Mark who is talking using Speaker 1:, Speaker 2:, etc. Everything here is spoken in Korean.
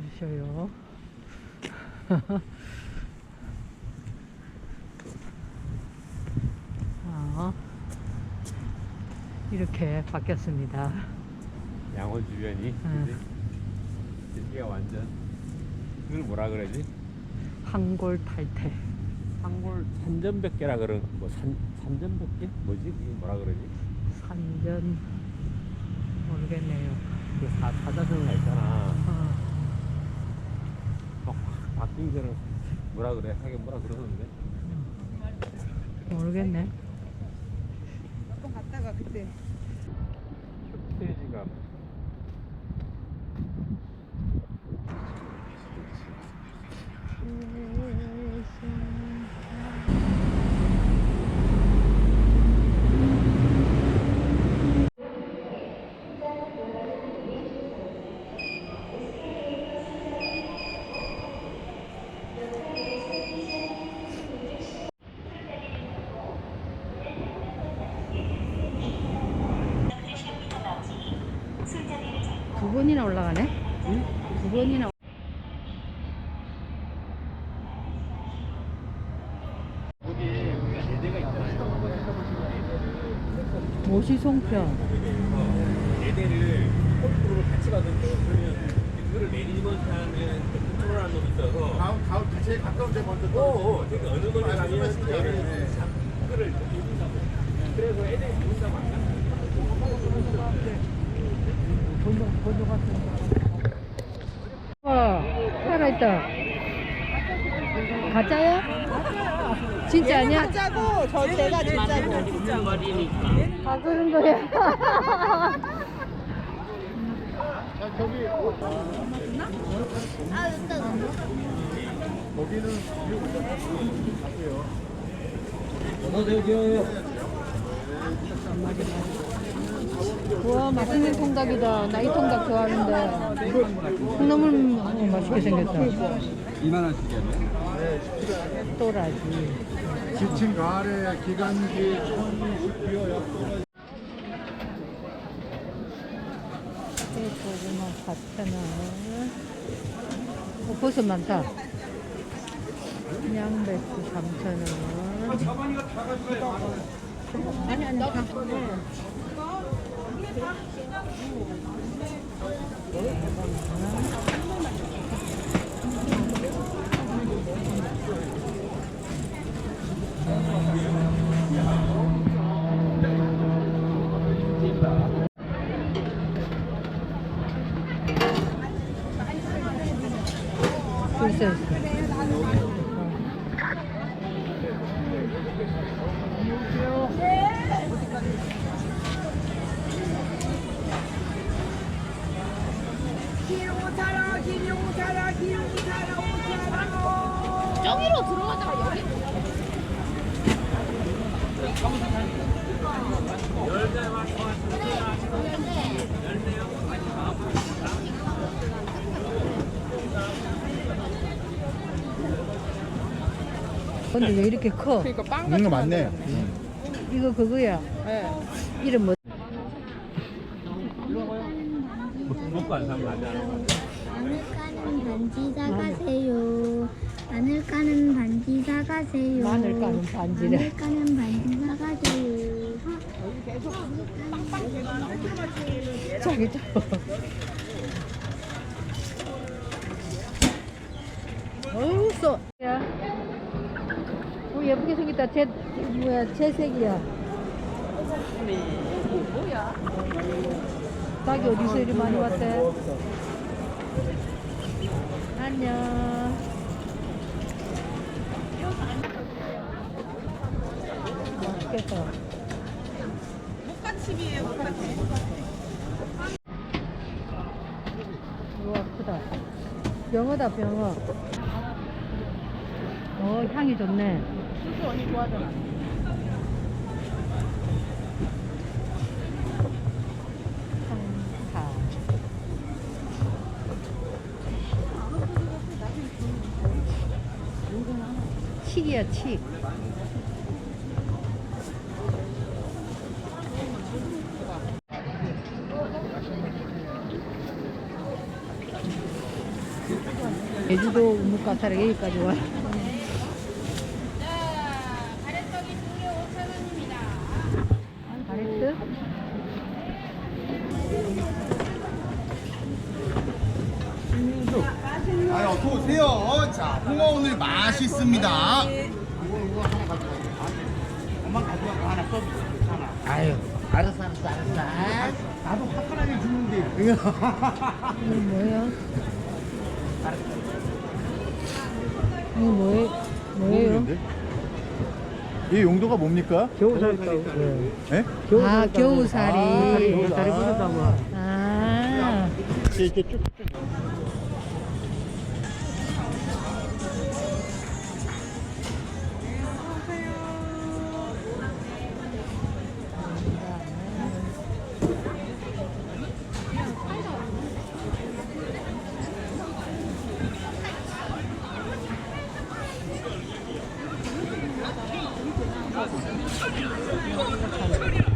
Speaker 1: 주셔요. 아, 이렇게 바뀌었습니다.
Speaker 2: 양원 주변이
Speaker 1: 응.
Speaker 2: 여기가 완전 이걸 뭐라 그러지?
Speaker 1: 한골 탈퇴.
Speaker 2: 한골 산전백계라 그런 뭐산 산전백계 뭐지? 이게 뭐라 그러지?
Speaker 1: 산전 모르겠네요.
Speaker 2: 그 사, 사자성어가 있잖아.
Speaker 1: 어,
Speaker 2: 막 거는 뭐라 그래? 하긴 뭐라 그러던데.
Speaker 1: 모르겠네.
Speaker 3: 한번 갔다가 그때
Speaker 2: 스테이지가
Speaker 1: 두 번이나 올라가네? 두 번이나. 모시송편.
Speaker 2: 네 대를 콜프로 같이 받으면 그거를 매니지먼트 하는 컨트롤하는 놈이 있어서
Speaker 4: 다음 다음 제일 가까운 데 먼저
Speaker 2: 어, 어, 그러니까 어느
Speaker 4: 아,
Speaker 2: 가면 그거를. 그래서 애들이 이긴다고 안 가.
Speaker 1: 와, 살아있다. 가짜야? 진짜 아니야?
Speaker 3: 가짜고 저 제가 진짜고
Speaker 1: 아, 그런 거야.
Speaker 4: 저기 거기는
Speaker 1: 와, 맛있는 통닭이다. 나이 통닭 좋아하는데. 어, 맛있게 생겼다.
Speaker 4: 2만 원씩이네
Speaker 1: 또라지.
Speaker 4: 지친 가을에 기관지 촌 비어 옆으로
Speaker 1: 고구마 4,000원. 어, 버섯 많다. 양배추 3,000원. 아니, 아니, 나 글쎄.
Speaker 5: 저기로 들어가다가 여기
Speaker 1: 근데 왜 이렇게 커?
Speaker 3: 그러니까 빵
Speaker 4: 있는 거 맞네
Speaker 1: 이거 그거야.
Speaker 3: 네.
Speaker 1: 이름 뭐?
Speaker 2: 먹고 안 사면 안 돼.
Speaker 6: 마늘 까는 반지 사가세요. 마늘 까는 반지 사가세요.
Speaker 1: 마늘 까는 반지래.
Speaker 6: 마늘 까는 반지 사가세요.
Speaker 1: 자기 또. 어우, 써. 야. 어, 예쁘게 생겼다. 제, 뭐야, 채색이야. 뭐야? 닭이 어디서 이리 많이 왔대? 안녕. 병어다 병어 어 향이 좋네
Speaker 3: 수수 언니 좋아하잖아
Speaker 1: 칡이야 칡 제주도 우뭇가사리 여기까지 와.
Speaker 5: 가
Speaker 7: 홍어 오늘 맛있습니다.
Speaker 8: 아유, 알았어, 알았어, 알았어.
Speaker 7: 나도 화끈하게 주는데.
Speaker 1: 이거 뭐예요? 이거 뭐예, 뭐예요?
Speaker 4: 이 용도가 뭡니까?
Speaker 8: 겨우살이
Speaker 4: 예?
Speaker 1: 아, 겨우살이.
Speaker 8: 겨우살이 부르다고.
Speaker 1: 아,
Speaker 4: 이렇게 쭉. 처리야! 처리야!